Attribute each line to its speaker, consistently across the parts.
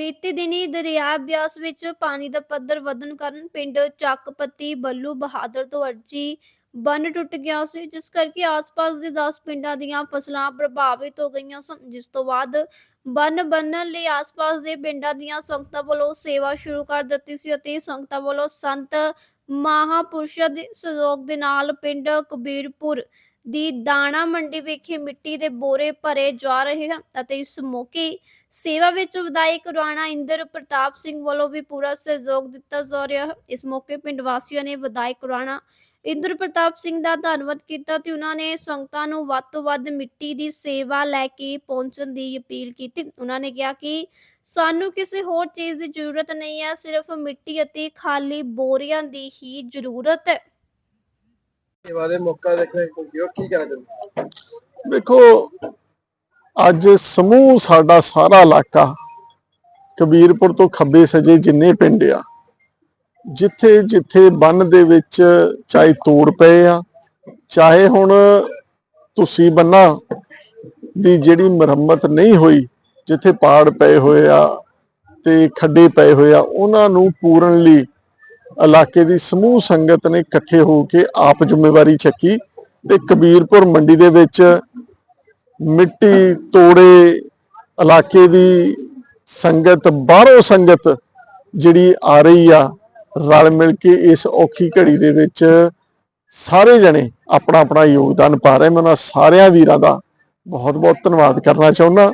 Speaker 1: ਬੀਤੇ ਦਿਨੀ ਦਰਿਆ ਬਿਆਸ ਵਿੱਚ ਪਾਣੀ ਦਾ ਪੱਧਰ ਵਧਣ ਕਾਰਨ ਪਿੰਡ ਚੱਕਪੱਤੀ ਬੱਲੂ ਬਹਾਦਰ ਤੋਂ ਅਰਜੀ ਬੰਨ ਟੁੱਟ ਗਿਆ ਸੀ, ਜਿਸ ਕਰਕੇ ਆਸ-ਪਾਸ ਦੇ 10 ਪਿੰਡਾਂ ਦੀਆਂ ਫਸਲਾਂ ਪ੍ਰਭਾਵਿਤ ਹੋ ਗਈਆਂ ਸਨ, ਜਿਸ ਤੋਂ ਬਾਅਦ ਬੰਨ ਬੰਨਣ ਲਈ ਆਸ-ਪਾਸ ਦੇ ਪਿੰਡਾਂ ਦੀਆਂ ਸੰਗਤਾਂ ਵੱਲੋਂ ਸੇਵਾ ਸ਼ੁਰੂ ਕਰ ਦਿੱਤੀ ਸੀ ਅਤੇ ਸੰਗਤਾਂ ਵੱਲੋਂ ਸੰਤ ਮਹਾਪੁਰਸ਼ਾਂ ਦੇ ਸਹਿਯੋਗ ਦੇ ਨਾਲ ਪਿੰਡ ਕਬੀਰਪੁਰ ਦੀ ਦਾਣਾ ਮੰਡੀ ਵਿਖੇ ਮਿੱਟੀ ਦੇ ਬੋਰੇ ਭਰੇ ਜਾ ਰਹੇ ਹਨ ਅਤੇ ਇਸ ਮੌਕੇ ਸੇਵਾ ਵਿੱਚ ਵਿਧਾਇਕ ਰਾਣਾ ਇੰਦਰ ਪ੍ਰਤਾਪ ਸਿੰਘ ਵੱਲੋਂ ਵੀ ਪੂਰਾ ਸਹਿਯੋਗ ਦਿੱਤਾ ਜਾ ਰਿਹਾ ਹੈ। ਇਸ ਮੌਕੇ ਪਿੰਡ ਵਾਸੀਆਂ ਨੇ ਵਿਧਾਇਕ ਰਾਣਾ ਇੰਦਰ ਪ੍ਰਤਾਪ ਸਿੰਘ ਦਾ ਧੰਨਵਾਦ ਕੀਤਾ ਤੇ ਉਹਨਾਂ ਨੇ ਸੰਗਤਾਂ ਨੂੰ ਵੱਧ ਤੋਂ ਵੱਧ ਮਿੱਟੀ ਦੀ ਸੇਵਾ ਲੈ ਕੇ ਪਹੁੰਚਣ ਦੀ ਅਪੀਲ ਕੀਤੀ। ਉਹਨਾਂ ਨੇ ਕਿਹਾ ਕਿ ਸਾਨੂੰ ਕਿਸੇ ਹੋਰ ਚੀਜ਼ ਦੀ ਜ਼ਰੂਰਤ ਨਹੀਂ ਹੈ ਸਿਰਫ ਮਿੱਟੀ ਅਤੇ ਖਾਲੀ ਬੋਰੀਆਂ ਦੀ ਹੀ ਜ਼ਰੂਰਤ ਹੈ।
Speaker 2: ਸੇਵਾ ਦੇ ਮੌਕਾ ਦੇਖਣੇ ਕੋਈ ਕੀ ਕਹਿਣਾ ਚਾਹੁੰਦੇ
Speaker 3: ਵੇਖੋ ਅੱਜ ਸਮੂਹ ਸਾਡਾ ਸਾਰਾ ਇਲਾਕਾ ਕਬੀਰਪੁਰ ਤੋਂ ਖੱਬੇ ਸਜੇ ਜਿੰਨੇ ਪਿੰਡ ਆ, ਜਿੱਥੇ ਜਿੱਥੇ ਬੰਨ ਦੇ ਵਿੱਚ ਚਾਹੇ ਤੋੜ ਪਏ ਆ, ਚਾਹੇ ਹੁਣ ਤੁਸੀਂ ਬੰਨਾ ਦੀ ਜਿਹੜੀ ਮੁਰੰਮਤ ਨਹੀਂ ਹੋਈ, ਜਿੱਥੇ ਪਾੜ ਪਏ ਹੋਏ ਆ ਤੇ ਖੱਡੇ ਪਏ ਹੋਏ ਆ, ਉਹਨਾਂ ਨੂੰ ਪੂਰਨ ਲਈ ਇਲਾਕੇ ਦੀ ਸਮੂਹ ਸੰਗਤ ਨੇ ਇਕੱਠੇ ਹੋ ਕੇ ਆਪ ਜ਼ਿੰਮੇਵਾਰੀ ਚੱਕੀ ਤੇ ਕਬੀਰਪੁਰ ਮੰਡੀ ਦੇ ਵਿੱਚ ਮਿੱਟੀ, ਤੋੜੇ, ਇਲਾਕੇ ਦੀ ਸੰਗਤ, ਬਾਹਰੋਂ ਸੰਗਤ ਜਿਹੜੀ ਆ ਰਹੀ ਆ, ਰਲ ਮਿਲ ਕੇ ਇਸ ਔਖੀ ਘੜੀ ਦੇ ਵਿੱਚ ਸਾਰੇ ਜਣੇ ਆਪਣਾ ਆਪਣਾ ਯੋਗਦਾਨ ਪਾ ਰਹੇ ਮੈਂ ਉਹਨਾਂ ਸਾਰਿਆਂ ਵੀਰਾਂ ਦਾ ਬਹੁਤ ਬਹੁਤ ਧੰਨਵਾਦ ਕਰਨਾ ਚਾਹੁੰਦਾ।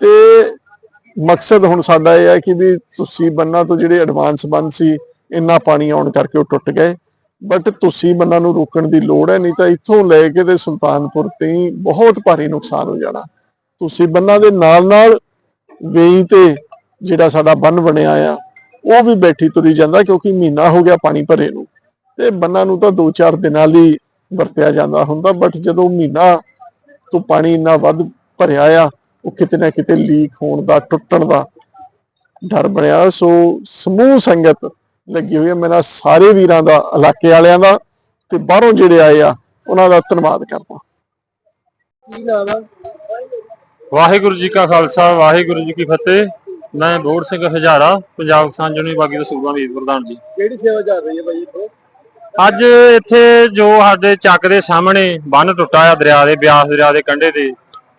Speaker 3: ਤੇ ਮਕਸਦ ਹੁਣ ਸਾਡਾ ਇਹ ਹੈ ਕਿ ਵੀ ਤੁਸੀਂ ਬੰਨਾ ਤੋਂ ਜਿਹੜੇ ਐਡਵਾਂਸ ਬੰਨ ਸੀ, ਇੰਨਾ ਪਾਣੀ ਆਉਣ ਕਰਕੇ ਉਹ ਟੁੱਟ ਗਏ। ਬਟ ਤੁਸੀਂ ਬੰਨਾਂ ਨੂੰ ਰੋਕਣ ਦੀ ਲੋੜ ਹੈ, ਨਹੀਂ ਤਾਂ ਇੱਥੋਂ ਲੈ ਕੇ ਤੇ ਸੁਲਤਾਨਪੁਰ ਤੇ ਬਹੁਤ ਭਾਰੀ ਨੁਕਸਾਨ ਹੋ ਜਾਣਾ। ਤੁਸੀਂ ਬੰਨਾਂ ਦੇ ਨਾਲ ਨਾਲ ਵੇਈ ਤੇ ਜਿਹੜਾ ਸਾਡਾ ਬੰਨ ਬਣਿਆ ਆ, ਉਹ ਵੀ ਬੈਠੀ ਤੁਰੀ ਜਾਂਦਾ ਕਿਉਂਕਿ ਮਹੀਨਾ ਹੋ ਗਿਆ ਪਾਣੀ ਭਰੇ ਨੂੰ। ਤੇ ਬੰਨਾਂ ਨੂੰ ਤਾਂ 2-4 ਦਿਨਾਂ ਲਈ ਵਰਤਿਆ ਜਾਂਦਾ ਹੁੰਦਾ ਬਟ ਜਦੋਂ ਮਹੀਨਾ ਤੋਂ ਪਾਣੀ ਇੰਨਾ ਵੱਧ ਭਰਿਆ ਆ, ਉਹ ਕਿਤੇ ਨਾ ਕਿਤੇ ਲੀਕ ਹੋਣ ਦਾ, ਟੁੱਟਣ ਦਾ ਡਰ ਬਣਿਆ। ਸੋ ਸਮੂਹ ਸੰਗਤ ਲੱਗੀ ਹੋਈ ਹੈ ਮੇਰਾ ਸਾਰੇ ਵੀਰਾਂ ਦਾ ਇਲਾਕੇ ਵਾਲਿਆਂ ਦਾ ਤੇ ਬਾਹਰੋਂ ਜਿਹੜੇ ਆਏ ਆ ਉਹਨਾਂ ਦਾ ਧੰਨਵਾਦ ਕਰਦਾ।
Speaker 2: ਕੀ ਨਾਮ ਆ?
Speaker 4: ਵਾਹਿਗੁਰੂ ਜੀ ਕਾ ਖਾਲਸਾ ਵਾਹਿਗੁਰੂ ਜੀ ਕੀ ਫਤਿਹ। ਮੈਂ ਬੋੜ ਸਿੰਘ ਹਜ਼ਾਰਾ ਪੰਜਾਬ ਕਿਸਾਨ ਯੂਨੀਅਨ ਬਾਗੀ ਦਾ ਸੂਬਾ ਮੀਤ ਪ੍ਰਧਾਨ ਜੀ।
Speaker 2: ਕਿਹੜੀ ਸੇਵਾ ਚੱਲ ਰਹੀ ਹੈ ਭਾਈ ਇੱਥੇ?
Speaker 4: ਅੱਜ ਇੱਥੇ ਜੋ ਸਾਡੇ ਚੱਕ ਦੇ ਸਾਹਮਣੇ ਬੰਨ ਟੁੱਟਾ ਆ ਦਰਿਆ ਦੇ ਬਿਆਸ ਦਰਿਆ ਦੇ ਕੰਢੇ ਤੇ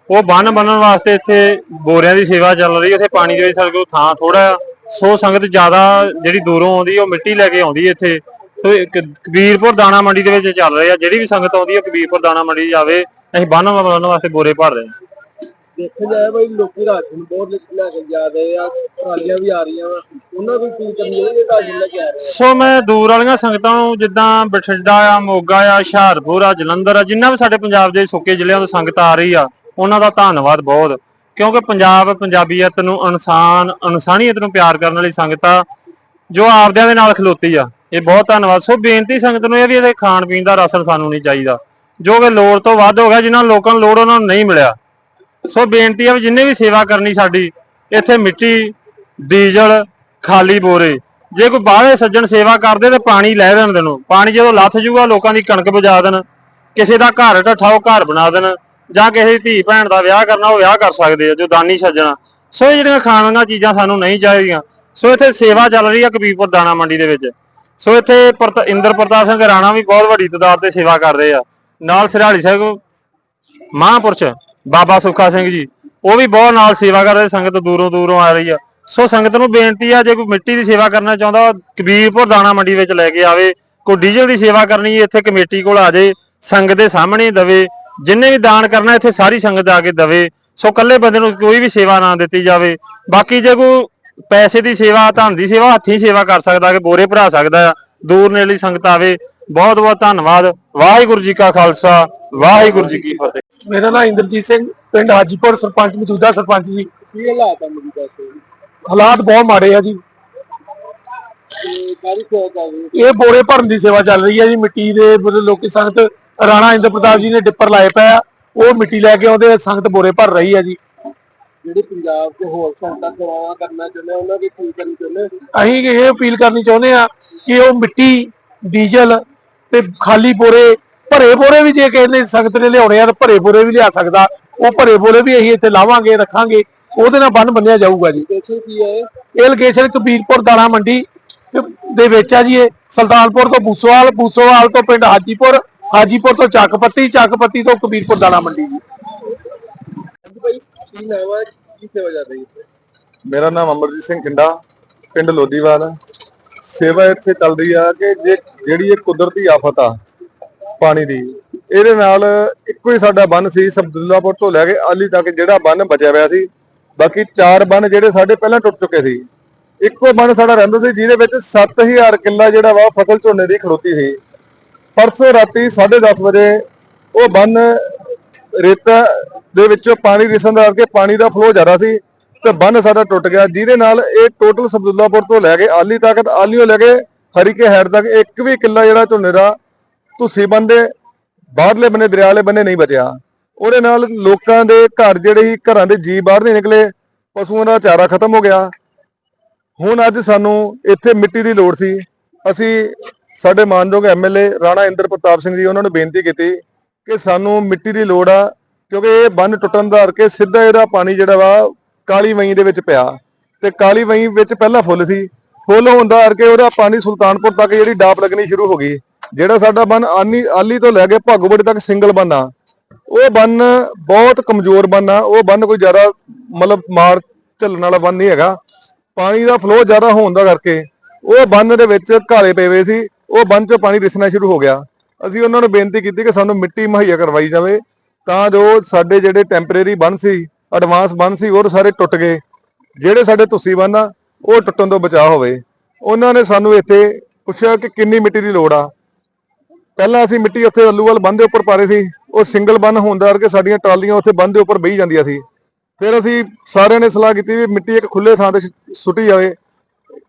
Speaker 4: ਉਹ ਬੰਨ ਬਣਨ ਵਾਸਤੇ ਇੱਥੇ ਬੋਰਿਆਂ ਦੀ ਸੇਵਾ ਚੱਲ ਰਹੀ ਹੈ। ਇੱਥੇ ਪਾਣੀ ਦੇ ਵਿੱਚ ਸਾਡੇ ਕੋਲ ਥਾਂ ਥੋੜਾ ਆ। ਸੋ ਸੰਗਤ ਜ਼ਿਆਦਾ ਜਿਹੜੀ ਦੂਰੋਂ ਆਉਂਦੀ ਉਹ ਮਿੱਟੀ ਲੈ ਕੇ ਆਉਂਦੀ ਇੱਥੇ। ਸੋ ਕਬੀਰਪੁਰ ਦਾਣਾ ਮੰਡੀ ਦੇ ਵਿੱਚ ਚੱਲ ਰਿਹਾ ਜਿਹੜੀ ਵੀ ਸੰਗਤ ਆਉਂਦੀ ਹੈ ਕਬੀਰਪੁਰ ਦਾਣਾ ਮੰਡੀ ਜਾਵੇ। ਅਸੀਂ ਬੰਨ ਬਣਨ ਵਾਸਤੇ ਬੋਰੇ ਭਰ ਰਹੇ ਹਾਂ
Speaker 2: ਦੇਖਿਆ ਜਾਏ ਭਾਈ ਲੋਕੀ ਰਾਸ਼ਨ ਬਹੁਤ ਲੈ ਕੇ ਜਾ ਰਹੇ ਆ ਟਰਾਲੀਆਂ ਵੀ ਆ ਰਹੀਆਂ ਵਾ। ਉਹਨਾਂ ਕੋਈ ਕੀ ਕਰਨੀ ਹੈ ਰਾਸ਼ਨ ਲੈ ਕੇ ਆ ਰਹੇ ਆ।
Speaker 4: ਸੋ ਮੈਂ ਦੂਰ ਵਾਲੀਆਂ ਸੰਗਤਾਂ ਨੂੰ ਜਿੱਦਾਂ ਬਠਿੰਡਾ ਆ ਮੋਗਾ ਆ ਹੁਸ਼ਿਆਰਪੁਰ ਆ ਜਲੰਧਰ ਆ ਜਿੰਨਾ ਵੀ ਸਾਡੇ ਪੰਜਾਬ ਦੇ ਸੁੱਕੇ ਜ਼ਿਲ੍ਹਿਆਂ ਤੋਂ ਸੰਗਤ ਆ ਰਹੀ ਆ ਉਹਨਾਂ ਦਾ ਧੰਨਵਾਦ ਬਹੁਤ। ਕਿਉਂਕਿ ਪੰਜਾਬ ਪੰਜਾਬੀਅਤ ਨੂੰ ਇਨਸਾਨ, ਇਨਸਾਨੀਅਤ ਨੂੰ ਪਿਆਰ ਕਰਨ ਵਾਲੀ ਸੰਗਤ ਆ, ਜੋ ਆਪਦਿਆਂ ਦੇ ਨਾਲ ਖਲੋਤੀ ਆ। ਇਹ ਬਹੁਤ ਧੰਨਵਾਦ। ਸੋ ਬੇਨਤੀ ਸੰਗਤ ਨੂੰ ਇਹ ਵੀ ਇਹਦੇ ਖਾਣ ਪੀਣ ਦਾ ਰਾਸ਼ਨ ਸਾਨੂੰ ਨਹੀਂ ਚਾਹੀਦਾ। ਜੋ ਕਿ ਲੋੜ ਤੋਂ ਵੱਧ ਹੋ ਗਿਆ, ਜਿਨ੍ਹਾਂ ਲੋਕਾਂ ਨੂੰ ਲੋੜ ਉਹਨਾਂ ਨੂੰ ਨਹੀਂ ਮਿਲਿਆ। ਸੋ ਬੇਨਤੀ ਆ ਵੀ ਜਿੰਨੇ ਵੀ ਸੇਵਾ ਕਰਨੀ ਸਾਡੀ, ਇੱਥੇ ਮਿੱਟੀ, ਡੀਜ਼ਲ, ਖਾਲੀ ਬੋਰੇ, ਜੇ ਕੋਈ ਬਾਹਰੇ ਸੱਜਣ ਸੇਵਾ ਕਰਦੇ ਤੇ ਪਾਣੀ ਲੈ ਦੇਣ ਦੇਣੋ ਪਾਣੀ ਜਦੋਂ ਲੱਥ ਜੂਗਾ, ਲੋਕਾਂ ਦੀ ਕਣਕ ਬਜਾ ਦੇਣ। ਕਿਸੇ ਦਾ ਘਰ ਢਠਾਓ ਘਰ ਬਣਾ ਦੇਣ। ਜਾਂ ਕਿਸੇ ਦੀ ਧੀ ਭੈਣ ਦਾ ਵਿਆਹ ਕਰਨਾ, ਉਹ ਵਿਆਹ ਕਰ ਸਕਦੇ ਆ, ਜੋ ਦਾਨੀ ਸੱਜਣਾ। ਸੋ ਇਹ ਜਿਹੜੀਆਂ ਖਾਣ ਵਾਲੀਆਂ ਚੀਜ਼ਾਂ ਸਾਨੂੰ ਨਹੀਂ ਚਾਹੀਦੀਆਂ। ਸੋ ਇੱਥੇ ਸੇਵਾ ਚੱਲ ਰਹੀ ਆ ਕਬੀਰਪੁਰ ਦਾਣਾ ਮੰਡੀ ਦੇ ਵਿੱਚ। ਸੋ ਇੱਥੇ ਇੰਦਰ ਪ੍ਰਤਾਪ ਸਿੰਘ ਰਾਣਾ ਵੀ ਬਹੁਤ ਵੱਡੀ ਤਦਾਦ ਤੇ ਸੇਵਾ ਕਰ ਰਹੇ ਆ। ਨਾਲ ਸਿਰਾਲੀ ਸਾਹਿਬ ਮਹਾਂਪੁਰਸ਼, ਬਾਬਾ ਸੁੱਖਾ ਸਿੰਘ ਜੀ, ਉਹ ਵੀ ਬਹੁਤ ਨਾਲ ਸੇਵਾ ਕਰ ਰਹੇ ਸੰਗਤ ਦੂਰੋਂ ਦੂਰੋਂ ਆ ਰਹੀ ਆ। ਸੋ ਸੰਗਤ ਨੂੰ ਬੇਨਤੀ ਆ, ਜੇ ਕੋਈ ਮਿੱਟੀ ਦੀ ਸੇਵਾ ਕਰਨਾ ਚਾਹੁੰਦਾ, ਕਬੀਰਪੁਰ ਦਾਣਾ ਮੰਡੀ ਵਿੱਚ ਲੈ ਕੇ ਆਵੇ, ਕੋਈ ਡੀਜ਼ਲ ਦੀ ਸੇਵਾ ਕਰਨੀ ਇੱਥੇ ਕਮੇਟੀ ਕੋਲ ਆ ਜੇ, ਸੰਗਤ ਦੇ ਸਾਹਮਣੇ ਦਵੇ ਜਿੰਨੇ ਵੀ ਦਾਨ ਕਰਨਾ ਇੱਥੇ ਸਾਰੀ ਸੰਗਤ ਆ ਕੇ ਦਵੇ। ਸੋ ਇਕੱਲੇ ਬੰਦੇ ਨੂੰ ਕੋਈ ਵੀ ਸੇਵਾ ਨਾ ਦਿੱਤੀ ਜਾਵੇ। ਬਾਕੀ ਜੇ ਕੋਈ ਪੈਸੇ ਦੀ ਸੇਵਾ ਧਨ ਦੀ ਸੇਵਾ ਹੱਥੀਂ ਸੇਵਾ ਕਰ ਸਕਦਾ ਕਿ ਬੋਰੇ ਭਰਾ ਸਕਦਾ ਆ ਦੂਰ ਨੇੜੀ ਸੰਗਤ ਆਵੇ ਬਹੁਤ ਬਹੁਤ ਧੰਨਵਾਦ। ਵਾਹਿਗੁਰੂ ਜੀ ਕਾ ਖਾਲਸਾ ਵਾਹਿਗੁਰੂ ਜੀ ਕੀ ਫਤਿਹ।
Speaker 3: ਮੇਰਾ ਨਾਮ ਇੰਦਰਜੀਤ ਸਿੰਘ ਪਿੰਡ ਹਾਜੀਪੁਰ ਸਰਪੰਚ ਮੌਜੂਦਾ ਸਰਪੰਚ ਜੀ।
Speaker 2: ਕੀ ਹਾਲਾਤ ਆ ਮੁੰਡੀ ਦਾ ਇੱਥੇ?
Speaker 3: ਹਾਲਾਤ ਬਹੁਤ ਮਾੜੇ ਆ ਜੀ। ਇਹ ਬੋਰੇ ਭਰਨ ਦੀ ਸੇਵਾ ਚੱਲ ਰਹੀ ਹੈ ਜੀ ਮਿੱਟੀ ਦੇ ਲੋਕੀ ਸੰਗਤ ਰਾਣਾ ਇੰਦਰ ਪ੍ਰਤਾਪ ਜੀ ਨੇ ਡਿੱਪਰ ਲਾਏ ਪਏ ਆ। ਉਹ ਮਿੱਟੀ ਲੈ ਕੇ ਆਉਂਦੇ ਸੰਗਤ ਬੋਰੇ ਭਰ ਰਹੀ ਹੈ ਜੀ।
Speaker 2: ਜਿਹੜੇ ਪੰਜਾਬ ਦੇ ਹੋਰ ਸੰਗਤਾਂ ਸੇਵਾਵਾਂ ਕਰਨਾ ਚਾਹੁੰਦੇ ਉਹਨਾਂ ਦੀ ਕੀ ਕਰਨੀ ਚਾਹੁੰਦੇ?
Speaker 3: ਅਸੀਂ ਇਹ ਅਪੀਲ ਕਰਨੀ ਚਾਹੁੰਦੇ ਆ ਕਿ ਉਹ ਮਿੱਟੀ ਡੀਜ਼ਲ ਤੇ ਖਾਲੀ ਬੋਰੇ ਭਰੇ ਬੋਰੇ ਵੀ ਜੇ ਕਿਸੇ ਨੇ ਸੰਗਤ ਨੇ ਲਿਆਉਣੇ ਆ ਤਾਂ ਭਰੇ ਬੋਰੇ ਵੀ ਲਿਆ ਸਕਦਾ। ਉਹ ਭਰੇ ਬੋਰੇ ਵੀ ਅਸੀਂ ਇੱਥੇ ਲਾਵਾਂਗੇ ਰੱਖਾਂਗੇ।
Speaker 5: ਉਹਦੇ ਨਾਲ ਬੰਨ ਬੰਨਿਆ ਜਾਊਗਾ ਜੀ।
Speaker 2: ਲੋਕੇਸ਼ਨ ਕੀ ਹੈ
Speaker 5: ਇਹ ਲੋਕੇਸ਼ਨ ਕਬੀਰਪੁਰ ਦਾਣਾ ਮੰਡੀ ਦੇ ਵਿੱਚ ਆ ਜੀ ਇਹ। ਸੁਲਤਾਨਪੁਰ ਤੋਂ ਬੂਸੋਵਾਲ ਬੂਸੋਵਾਲ ਤੋਂ ਪਿੰਡ ਹਾਜੀਪੁਰ। ਹਾਜੀਪੁਰ ਤੋਂ ਚੱਕਪੱਤੀ ਚੱਕਪੱਤੀ ਤੋਂ ਕਬੀਰਪੁਰ ਦਾਣਾ ਮੰਡੀ ਜੀ।
Speaker 2: ਕੀ ਨਾਮ ਹੈ ਕੀ ਸੇਵਾ ਚੱਲ ਰਹੀ ਹੈ
Speaker 6: ਮੇਰਾ ਨਾਮ ਅਮਰਜੀਤ ਸਿੰਘ ਕਿੰਡਾ ਪਿੰਡ ਲੋਦੀਵਾਲ ਆ। ਸੇਵਾ ਇੱਥੇ ਚੱਲ ਰਹੀ ਆ ਕਿ ਜੇ ਜਿਹੜੀ ਇਹ ਕੁਦਰਤੀ ਆਫਤ ਆ ਪਾਣੀ ਦੀ, ਇਹਦੇ ਨਾਲ ਇੱਕੋ ਹੀ ਸਾਡਾ ਬੰਨ ਸੀ ਸਬਦੁੱਲਾਪੁਰ ਤੋਂ ਲੈ ਕੇ ਆਲੀ ਤੱਕ ਜਿਹੜਾ ਬੰਨ ਬਚਿਆ ਹੋਇਆ ਸੀ। ਬਾਕੀ ਚਾਰ ਬੰਨ ਜਿਹੜੇ ਸਾਡੇ ਪਹਿਲਾਂ ਟੁੱਟ ਚੁੱਕੇ ਸੀ। ਇੱਕੋ ਬੰਨ ਸਾਡਾ ਰਹਿੰਦਾ ਸੀ ਜਿਹਦੇ ਵਿੱਚ 7000 ਕਿੱਲਾ ਜਿਹੜਾ ਵਾ ਫਸਲ ਝੋਨੇ ਦੀ ਖੜੋਤੀ ਸੀ। ਪਰਸੋਂ ਰਾਤੀ 10:30 ਵਜੇ ਉਹ ਬੰਨ ਰੇਤਾ ਦੇ ਵਿੱਚੋਂ ਪਾਣੀ ਰਿਸਣ ਦਾ ਕਰਕੇ ਪਾਣੀ ਦਾ ਫਲੋ ਜ਼ਿਆਦਾ ਸੀ ਤੇ ਬੰਨ ਸਾਡਾ ਟੁੱਟ ਗਿਆ। ਜਿਹਦੇ ਨਾਲ ਇਹ ਟੋਟਲ ਸਬਦੁੱਲਾਪੁਰ ਤੋਂ ਲੈ ਕੇ ਆਲੀ ਤੱਕ ਆਲੀਓ ਲੈ ਕੇ ਹਰੀਕੇ ਹੈਡ ਤੱਕ ਇੱਕ ਵੀ ਕਿੱਲਾ ਜਿਹੜਾ ਝੋਨੇ ਦਾ ਤੁਸੀਂ ਬੰਦੇ ਬਾਹਰਲੇ ਬੰਨੇ ਦਰਿਆ ਵਾਲੇ ਬੰਨੇ ਨਹੀਂ ਬਚਿਆ। ਉਹਦੇ ਨਾਲ ਲੋਕਾਂ ਦੇ ਘਰ ਜਿਹੜੇ ਸੀ, ਘਰਾਂ ਦੇ ਜੀ ਬਾਹਰ ਨਹੀਂ ਨਿਕਲੇ, ਪਸ਼ੂਆਂ ਦਾ ਚਾਰਾ ਖਤਮ ਹੋ ਗਿਆ। ਹੁਣ ਅੱਜ ਸਾਨੂੰ ਇੱਥੇ ਮਿੱਟੀ ਦੀ ਲੋੜ ਸੀ। ਅਸੀਂ ਸਾਡੇ ਮਾਨਯੋਗ ਐਮਐਲਏ ਰਾਣਾ ਇੰਦਰ ਪ੍ਰਤਾਪ ਸਿੰਘ ਜੀ, ਉਹਨਾਂ ਨੂੰ ਬੇਨਤੀ ਕੀਤੀ ਕਿ ਸਾਨੂੰ ਮਿੱਟੀ ਦੀ ਲੋੜ ਆ, ਕਿਉਂਕਿ ਇਹ ਬੰਨ ਟੁੱਟਣ ਦਾ ਕਰਕੇ ਸਿੱਧਾ ਇਹਦਾ ਪਾਣੀ ਜਿਹੜਾ ਵਾ ਕਾਲੀ ਵਈ ਦੇ ਵਿੱਚ ਪਿਆ। ਤੇ ਕਾਲੀ ਵਈ ਵਿੱਚ ਪਹਿਲਾਂ ਫੁੱਲ ਸੀ, ਫੁੱਲ ਹੋਣ ਦਾ ਕਰਕੇ ਉਹਦਾ ਪਾਣੀ ਸੁਲਤਾਨਪੁਰ ਤੱਕ ਜਿਹੜੀ ਡਾਪ ਲੱਗਣੀ ਸ਼ੁਰੂ ਹੋ ਗਈ। ਜਿਹੜਾ ਸਾਡਾ ਬੰਨ ਆਨੀ ਆਲੀ ਤੋਂ ਲੈ ਕੇ ਭਾਗੋਬੜੀ ਤੱਕ ਸਿੰਗਲ ਬੰਨ ਆ, ਉਹ ਬੰਨ ਬਹੁਤ ਕਮਜ਼ੋਰ ਬੰਨ ਆ, ਉਹ ਬੰਨ ਕੋਈ ਜ਼ਿਆਦਾ ਮਤਲਬ ਮਾਰ ਝੱਲਣ ਵਾਲਾ ਬੰਨ ਨਹੀਂ ਹੈਗਾ। ਪਾਣੀ ਦਾ ਫਲੋ ਜ਼ਿਆਦਾ ਹੋਣ ਦਾ ਕਰਕੇ ਉਹ ਬੰਨ ਦੇ ਵਿੱਚ ਘਾਲੇ ਪਏ ਹੋਏ ਸੀ ਉਹ ਬੰਨ ਚੋਂ ਪਾਣੀ ਰਿਸਣਾ ਸ਼ੁਰੂ ਹੋ ਗਿਆ। ਅਸੀਂ ਉਹਨਾਂ ਨੂੰ ਬੇਨਤੀ ਕੀਤੀ ਕਿ ਸਾਨੂੰ ਮਿੱਟੀ ਮੁਹੱਈਆ ਕਰਵਾਈ ਜਾਵੇ, ਤਾਂ ਜੋ ਸਾਡੇ ਜਿਹੜੇ ਟੈਂਪਰੇਰੀ ਬੰਨ ਸੀ ਐਡਵਾਂਸ ਬੰਨ ਸੀ, ਉਹ ਸਾਰੇ ਟੁੱਟ ਗਏ। ਜਿਹੜੇ ਸਾਡੇ ਤੁਸੀਂ ਬੰਨ ਆ, ਉਹ ਟੁੱਟਣ ਤੋਂ ਬਚਾਅ ਹੋਵੇ। ਉਹਨਾਂ ਨੇ ਸਾਨੂੰ ਇੱਥੇ ਪੁੱਛਿਆ ਕਿ ਕਿੰਨੀ ਮਿੱਟੀ ਦੀ ਲੋੜ ਆ। ਪਹਿਲਾਂ ਅਸੀਂ ਮਿੱਟੀ ਉੱਥੇ ਅੱਲੂਵਾਲ ਬੰਨ ਦੇ ਉੱਪਰ ਪਾ ਰਹੇ ਸੀ। ਉਹ ਸਿੰਗਲ ਬੰਨ ਹੋਣ ਦਾ ਕਰਕੇ ਸਾਡੀਆਂ ਟਰਾਲੀਆਂ ਉੱਥੇ ਬੰਨ ਦੇ ਉੱਪਰ ਬਹੀ ਜਾਂਦੀਆਂ ਸੀ। ਫਿਰ ਅਸੀਂ ਸਾਰਿਆਂ ਨੇ ਸਲਾਹ ਕੀਤੀ ਵੀ ਮਿੱਟੀ ਇੱਕ ਖੁੱਲੇ ਥਾਂ ਤੇ ਸੁੱਟੀ ਜਾਵੇ।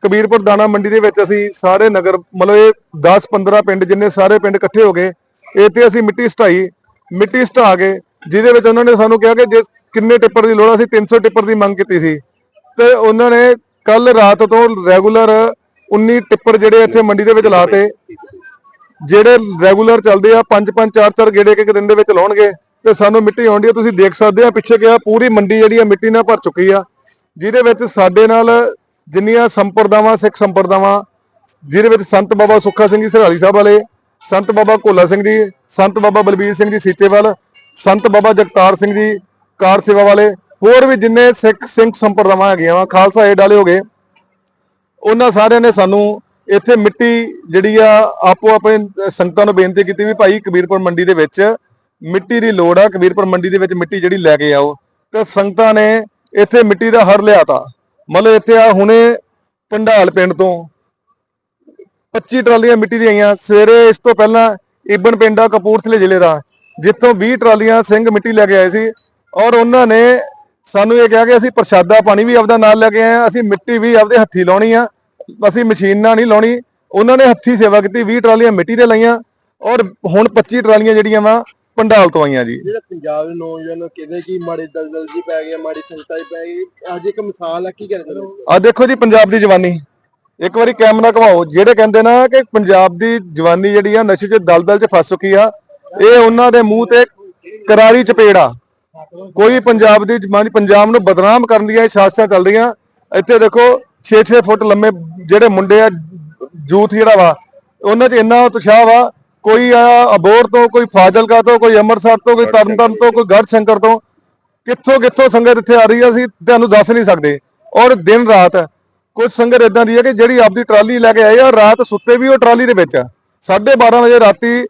Speaker 6: ਕਬੀਰਪੁਰ ਦਾਣਾ ਮੰਡੀ ਦੇ ਵਿੱਚ ਅਸੀਂ ਸਾਰੇ ਨਗਰ ਮਤਲਬ ਇਹ 10 15 ਪਿੰਡ ਜਿੰਨੇ ਸਾਰੇ ਪਿੰਡ ਇਕੱਠੇ ਹੋ ਗਏ ਇੱਥੇ ਅਸੀਂ ਮਿੱਟੀ ਸਟਾਈ ਮਿੱਟੀ ਸਟਾ ਕੇ ਜਿਹਦੇ ਵਿੱਚ ਉਹਨਾਂ ਨੇ ਸਾਨੂੰ ਕਿਹਾ ਕਿ ਜੇ ਕਿੰਨੇ ਟਿੱਪਰ ਦੀ ਲੋੜ ਆ, ਅਸੀਂ 300 ਟਿੱਪਰ ਦੀ ਮੰਗ ਕੀਤੀ ਸੀ। ਤੇ ਉਹਨਾਂ ਨੇ ਕੱਲ ਰਾਤ ਤੋਂ ਰੈਗੂਲਰ 19 ਟਿੱਪਰ ਜਿਹੜੇ ਇੱਥੇ ਮੰਡੀ ਦੇ ਵਿੱਚ ਲਾਤੇ ਜਿਹੜੇ ਰੈਗੂਲਰ ਚੱਲਦੇ ਆ 5 5 4 4 ਗੇੜੇ ਇੱਕ ਇੱਕ ਦਿਨ ਦੇ ਵਿੱਚ ਲਾਉਣਗੇ ਤੇ ਸਾਨੂੰ ਮਿੱਟੀ ਆਉਂਦੀ ਆ। ਤੁਸੀਂ ਦੇਖ ਸਕਦੇ ਆ ਪਿੱਛੇ ਗਿਆ ਪੂਰੀ ਮੰਡੀ ਜਿਹੜੀ ਆ ਮਿੱਟੀ ਨਾਲ ਭਰ ਚੁੱਕੀ ਆ। ਜਿਹਦੇ ਵਿੱਚ ਸਾਡੇ ਨਾਲ ਜਿੰਨੀਆਂ ਸੰਪਰਦਾਵਾਂ, ਸਿੱਖ ਸੰਪਰਦਾਵਾਂ, ਜਿਹਦੇ ਵਿੱਚ ਸੰਤ ਬਾਬਾ ਸੁੱਖਾ ਸਿੰਘ ਜੀ ਸਰਹਾਲੀ ਸਾਹਿਬ ਵਾਲੇ, ਸੰਤ ਬਾਬਾ ਕੋਲਾ ਸਿੰਘ ਜੀ, ਸੰਤ ਬਾਬਾ ਬਲਬੀਰ ਸਿੰਘ ਜੀ ਸੀਚੇਵਾਲ ਸੰਤ ਬਾਬਾ ਜਗਤਾਰ ਸਿੰਘ ਜੀ ਕਾਰ ਸੇਵਾ ਵਾਲੇ, ਹੋਰ ਵੀ ਜਿੰਨੇ ਸਿੱਖ ਸਿੰਘ ਸੰਪਰਦਾਵਾਂ ਹੈਗੀਆਂ ਵਾ, ਖਾਲਸਾ ਏਡ ਵਾਲੇ ਹੋ ਗਏ, ਉਹਨਾਂ ਸਾਰਿਆਂ ਨੇ ਸਾਨੂੰ ਇੱਥੇ ਮਿੱਟੀ ਜਿਹੜੀ ਆ, ਆਪੋ ਆਪਣੇ ਸੰਗਤਾਂ ਨੂੰ ਬੇਨਤੀ ਕੀਤੀ ਵੀ ਭਾਈ ਕਬੀਰਪੁਰ ਮੰਡੀ ਦੇ ਵਿੱਚ ਮਿੱਟੀ ਦੀ ਲੋੜ ਆ, ਕਬੀਰਪੁਰ ਮੰਡੀ ਦੇ ਵਿੱਚ ਮਿੱਟੀ ਜਿਹੜੀ ਲੈ ਕੇ ਆਓ। ਤੇ ਸੰਗਤਾਂ ਨੇ ਇੱਥੇ ਮਿੱਟੀ ਦਾ ਹਰ ਲਿਆਤਾ। ਮਤਲਬ ਇੱਥੇ ਆ ਹੁਣੇ ਪੰਡਾਲ ਪਿੰਡ ਤੋਂ 25 ਟਰਾਲੀਆਂ ਮਿੱਟੀ ਦੀਆਂ ਆਈਆਂ। ਸਵੇਰੇ ਇਸ ਤੋਂ ਪਹਿਲਾਂ ਇਬਨ ਪਿੰਡਾ ਕਪੂਰਥਲੇ ਜ਼ਿਲ੍ਹੇ ਦਾ, ਜਿੱਥੋਂ 20 ਟਰਾਲੀਆਂ ਸਿੰਘ ਮਿੱਟੀ ਲੈ ਕੇ ਆਏ ਸੀ ਔਰ ਉਹਨਾਂ ਨੇ ਸਾਨੂੰ ਇਹ ਕਿਹਾ ਕਿ ਅਸੀਂ ਪ੍ਰਸ਼ਾਦਾ ਪਾਣੀ ਵੀ ਆਪਦਾ ਨਾਲ ਲੈ ਕੇ ਆਏ ਆ ਅਸੀਂ ਮਿੱਟੀ ਵੀ ਆਪਦੇ ਹੱਥੀ ਲਾਉਣੀ ਆ, ਅਸੀਂ ਮਸ਼ੀਨਾਂ ਨਹੀਂ ਲਾਉਣੀ। ਉਹਨਾਂ ਨੇ ਹੱਥੀ ਸੇਵਾ ਕੀਤੀ 20 ਟਰਾਲੀਆਂ ਮਿੱਟੀ ਦੇ ਲਾਈਆਂ ਔਰ ਹੁਣ 25 ਟਰਾਲੀਆਂ ਜਿਹੜੀਆਂ ਵਾ ਪੰਡਾਲ ਤੋਂ ਆਈਆਂ ਜੀ।
Speaker 2: ਜਿਹੜਾ ਪੰਜਾਬ ਦੇ ਨੌਜਵਾਨ ਕਹਿੰਦੇ ਕਿ ਮਾੜੀ ਦਲਦਲ ਜੀ ਪੈ ਗਈ ਮਾੜੀ ਸੰਗਤਾਂ ਜੀ ਪੈ ਗਈ ਅੱਜ ਇੱਕ ਮਿਸਾਲ ਹੈ ਕੀ ਕਹਿੰਦੇ ਨੇ?
Speaker 6: ਆ ਦੇਖੋ ਜੀ ਪੰਜਾਬ ਦੀ ਜਵਾਨੀ। ਇੱਕ ਵਾਰੀ ਕੈਮਰਾ ਘਵਾਓ ਜਿਹੜੇ ਕਹਿੰਦੇ ਨਾ ਕਿ ਪੰਜਾਬ ਦੀ ਜਵਾਨੀ ਜਿਹੜੀ ਆ ਨਸ਼ੇ 'ਚ ਦਲਦਲ 'ਚ ਫਸ ਚੁੱਕੀ ਆ ਇਹ ਉਹਨਾਂ ਦੇ ਮੂੰਹ ਤੇ ਕਰਾਰੀ ਚਪੇੜ ਆ। ਕੋਈ ਪੰਜਾਬ ਦੀ ਜਵਾਨੀ ਪੰਜਾਬ ਨੂੰ ਬਦਨਾਮ ਕਰਨ ਦੀਆਂ ਇਹ ਸਾਜ਼ਿਸ਼ਾਂ ਚੱਲ ਰਹੀਆਂ। ਇੱਥੇ ਦੇਖੋ 6-6 ਫੁੱਟ ਲੰਮੇ ਜਿਹੜੇ ਮੁੰਡੇ ਆ ਯੂਥ ਜਿਹੜਾ ਵਾ ਉਹਨਾਂ 'ਚ ਇੰਨਾ ਉਤਸ਼ਾਹ ਵਾ ਕੋਈ ਅਬੋਰ ਤੋਂ ਕੋਈ ਫਾਜ਼ਿਲਕਾ ਤੋਂ ਕੋਈ ਅੰਮ੍ਰਿਤਸਰ ਤੋਂ ਕੋਈ ਤਰਨਤਾਰਨ ਤੋਂ ਕੋਈ ਗੜ੍ਹ ਸ਼ੰਕਰ ਤੋਂ ਕਿੱਥੋਂ ਕਿੱਥੋਂ ਸੰਗਤ ਇੱਥੇ ਆ ਰਹੀ ਆ ਅਸੀਂ ਤੁਹਾਨੂੰ ਦੱਸ ਨਹੀਂ ਸਕਦੇ। ਔਰ ਦਿਨ ਰਾਤ ਕੁਝ ਸੰਗਤ ਇਦਾਂ ਦੀ ਹੈ ਕਿ ਜਿਹੜੀ ਆਪਦੀ ਟਰਾਲੀ ਲੈ ਕੇ ਆਏ ਆ ਰਾਤ ਸੁੱਤੇ ਵੀ ਉਹ ਟਰਾਲੀ ਦੇ ਵਿੱਚ 12:30 ਵਜੇ ਰਾਤੀ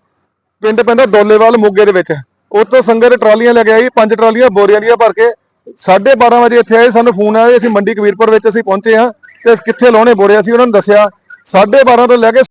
Speaker 6: ਪਿੰਡ ਪੈਂਦਾ ਦੋਲੇਵਾਲ ਮੋਗੇ ਦੇ ਵਿੱਚ। ਉੱਥੋਂ ਸੰਗਤ ਟਰਾਲੀਆਂ ਲੈ ਕੇ ਆਈ ਪੰਜ ਟਰਾਲੀਆਂ ਬੋਰੀਆਂ ਦੀਆਂ ਭਰ ਕੇ। 12:30 ਵਜੇ ਇੱਥੇ ਆਏ ਸਾਨੂੰ ਫੋਨ ਆਇਆ ਅਸੀਂ ਮੰਡੀ ਕਬੀਰਪੁਰ ਵਿੱਚ ਅਸੀਂ ਪਹੁੰਚੇ ਆ ਤੇ ਕਿੱਥੇ ਲਾਉਣੇ ਬੋਰੇ ਅਸੀਂ ਉਹਨਾਂ ਨੂੰ ਦੱਸਿਆ। 12:30 ਤੋਂ ਲੈ ਕੇ